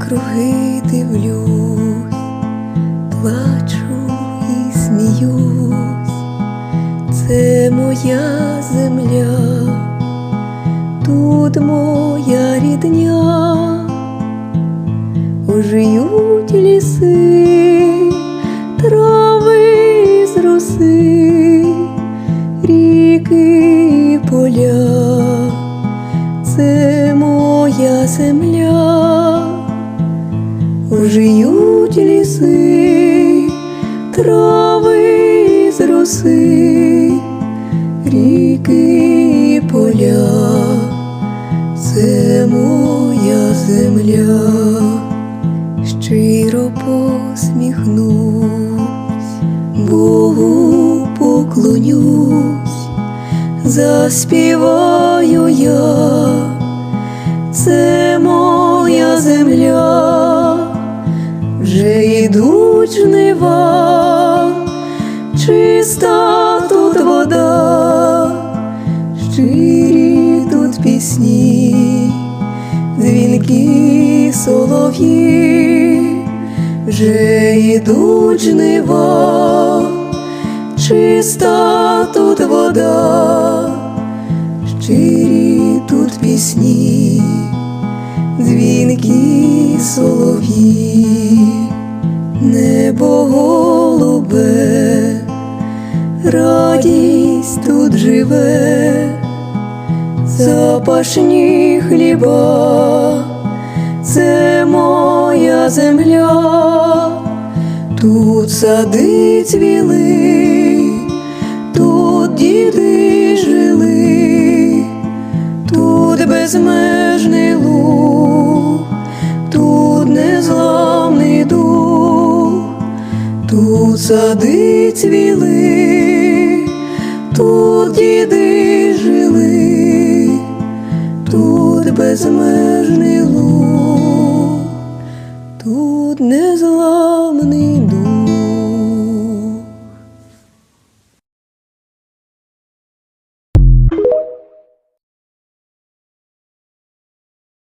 навкруги дивлюсь, плачу і сміюсь, це моя земля, тут моя рідня, ожиють ліси, трави з роси, ріки і поля. Це моя земля, ожиють ліси, трави з роси, ріки і поля, це моя земля, щиро посміхнусь, Богу поклонюсь заспіваю я, це моя вже йдуть жнива, чиста тут вода, щирі тут пісні, дзвінки солов'ї, вже йдуть жнива. Чиста тут вода, щирі тут пісні, дзвінки солов'ї, радість тут живе, запашні хліба, це моя земля. Тут сади цвіли, тут діди жили, тут безмежний луг, тут незламний дух, тут сади цвіли, тут діди жили, тут безмежний луг, тут незламний